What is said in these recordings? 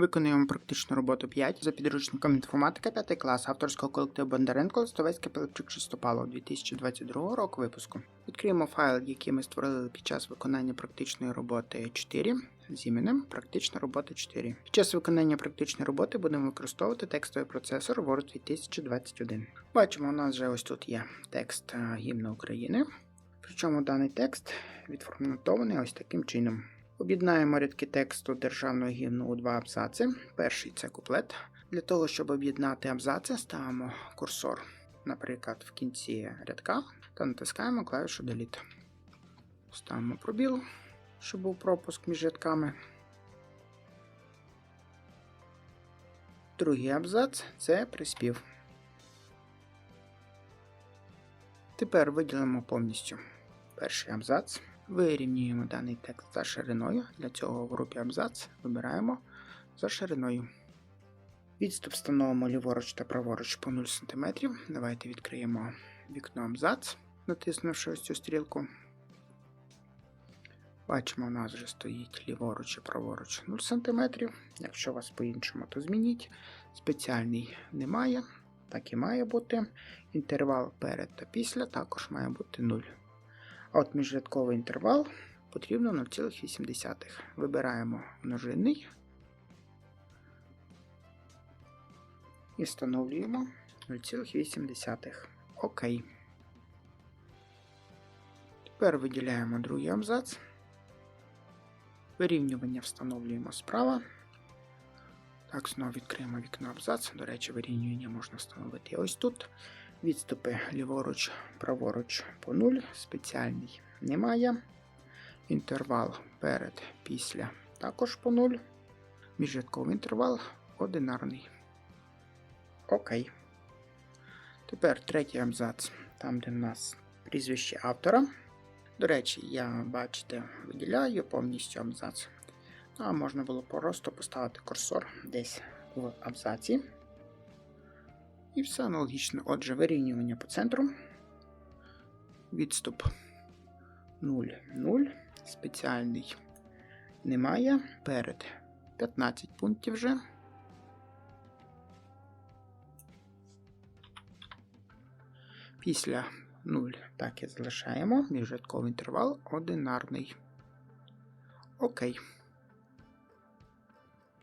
Виконуємо практичну роботу 5 за підручником інформатика 5 клас авторського колективу Бондаренко Листовецький Пилипчук Чистопало 2022 року випуску. Відкриємо файл, який ми створили під час виконання практичної роботи 4 з іменем Практична робота 4. Під час виконання практичної роботи будемо використовувати текстовий процесор Word 2021. Бачимо, у нас вже ось тут є текст е, гімну України. Причому даний текст відформатований ось таким чином. Об'єднаємо рядки тексту державного гімну у два абзаци. Перший це куплет. Для того, щоб об'єднати абзаци, ставимо курсор, наприклад, в кінці рядка та натискаємо клавішу Delete. Ставимо пробіл, щоб був пропуск між рядками. Другий абзац це приспів. Тепер виділимо повністю перший абзац. Вирівнюємо даний текст за шириною. Для цього в групі абзац вибираємо за шириною. Відступ встановимо ліворуч та праворуч по 0 см. Давайте відкриємо вікно абзац, натиснувши ось цю стрілку. Бачимо, у нас вже стоїть ліворуч і праворуч 0 см. Якщо у вас по-іншому, то змініть. Спеціальний немає, так і має бути. Інтервал перед та після також має бути 0. А от міжрядковий інтервал потрібно 0,8. Вибираємо множинний і встановлюємо 0,8. ОК. Тепер виділяємо другий абзац. Вирівнювання встановлюємо справа. Так, знову відкриємо вікно абзац. До речі, вирівнювання можна встановити ось тут. Відступи ліворуч, праворуч по 0, спеціальний немає. Інтервал перед, після також по 0. Міжрядковий інтервал одинарний. Окей. Тепер третій абзац, там, де в нас прізвище автора. До речі, я, бачите, виділяю повністю абзац. А можна було просто поставити курсор десь в абзаці. І все аналогічно. Отже, вирівнювання по центру. Відступ 0, 0. Спеціальний немає. Перед 15 пунктів вже. Після 0 так і залишаємо. Міжрядковий інтервал одинарний. Окей.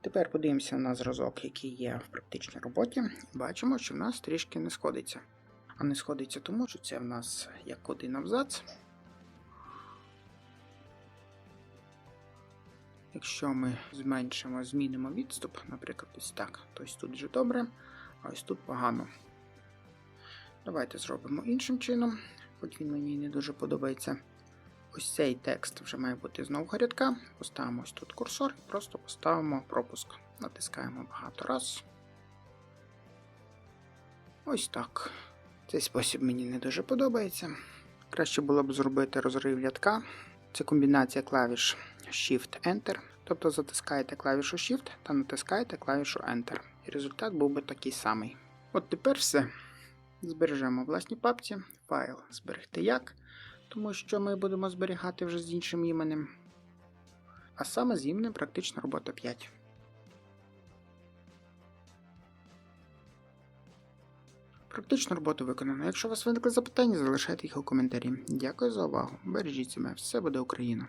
Тепер подивимося на зразок, який є в практичній роботі. Бачимо, що в нас трішки не сходиться. А не сходиться тому, що це в нас як один абзац. Якщо ми зменшимо, змінимо відступ, наприклад, ось так, то ось тут вже добре, а ось тут погано. Давайте зробимо іншим чином, хоч він мені не дуже подобається. Ось цей текст вже має бути знову рядка. Поставимо ось тут курсор і просто поставимо пропуск. Натискаємо багато раз. Ось так. Цей спосіб мені не дуже подобається. Краще було б зробити розрив рядка. Це комбінація клавіш Shift-Enter. Тобто затискаєте клавішу Shift та натискаєте клавішу Enter. І результат був би такий самий. От тепер все. Збережемо в власній папці. Файл зберегти як тому що ми будемо зберігати вже з іншим іменем. А саме з іменем практична робота 5. Практичну роботу виконано. Якщо у вас виникли запитання, залишайте їх у коментарі. Дякую за увагу. Бережіть себе, все буде Україна!